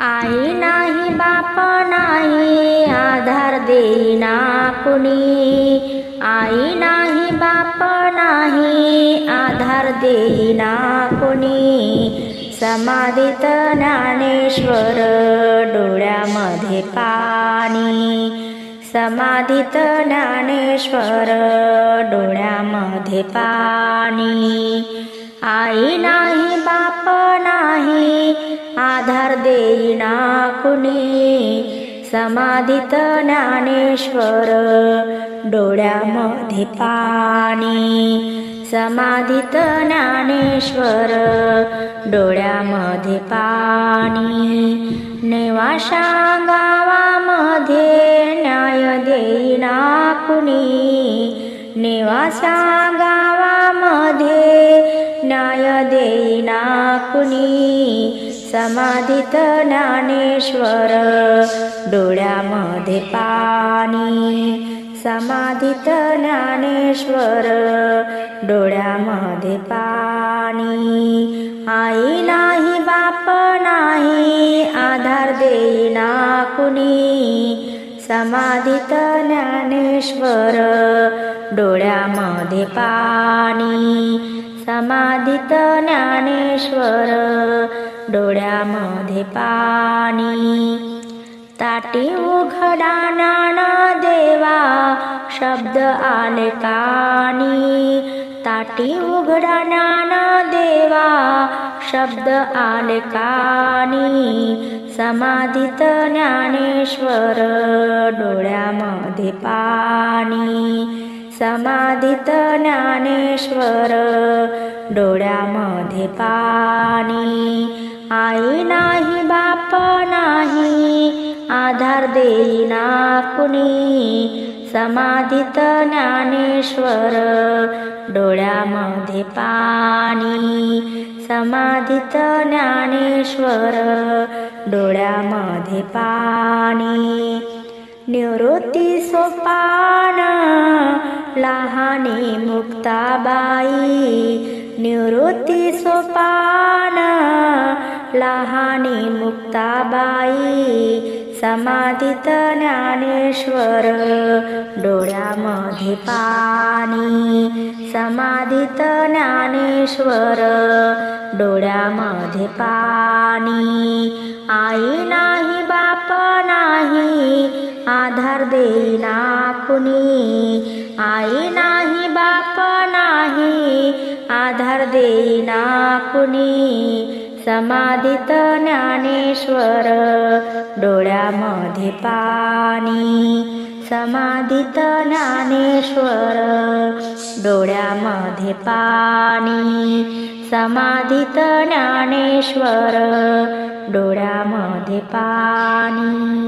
आई नाही बाप नाही आधार देईना कुणी. आई नाही बाप नाही आधार देईना कुणी. समाधीत ज्ञानेश्वर डोळ्यामध्ये पाणी. समाधीत ज्ञानेश्वर डोळ्यामध्ये पाणी. आई नाही नाही आधार देईना कुणी. समाधित ज्ञानेश्वर डोळ्यामध्ये पाणी. समाधित ज्ञानेश्वर डोळ्यामध्ये पाणी. नेवाशा गावामध्ये न्याय देईना कुणी. नेवासा गावामध्ये न्याय देईना कुणी समाधित ज्ञानेश्वर। डोळ्यामध्ये पाणी। समाधित ज्ञानेश्वर। डोळ्यामध्ये पाणी। आई नाही बाप नाही आधार देईना कुणी समाधित ज्ञानेश्वर। डोळ्यामध्ये पाणी। समाधित ज्ञानेश्वर डोळ्यामध्ये पाणी. ताटी उघडा नाना देवा शब्द आले कानी. ताटी उघडा नाना देवा शब्द आले कानी. समाधित ज्ञानेश्वर डोळ्यामध्ये पाणी. समाधित ज्ञानेश्वर. डोळ्यामध्ये पाणी. आई नाही बाप नाही. आधार देईना कुणी. समाधित ज्ञानेश्वर. डोळ्यामध्ये पाणी. समाधित ज्ञानेश्वर. डोळ्यामध्ये पाणी. निवृत्ती सोपान लहाने मुक्ताबाई. निवृत्ती सोपान लहाने मुक्ताबाई. समाधित ज्ञानेश्वर डोळ्यामध्ये पाणी. समाधित ज्ञानेश्वर डोळ्यामध्ये पाणी. आई नाही बापना आधार देईना कुणी. आई नाही बाप नाही. आधार देईना कुणी. समाधित ज्ञानेश्वर डोळ्यामध्ये पाणी. समाधित ज्ञानेश्वर डोळ्यामध्ये पाणी. समाधित ज्ञानेश्वर डोळ्यामध्ये पाणी.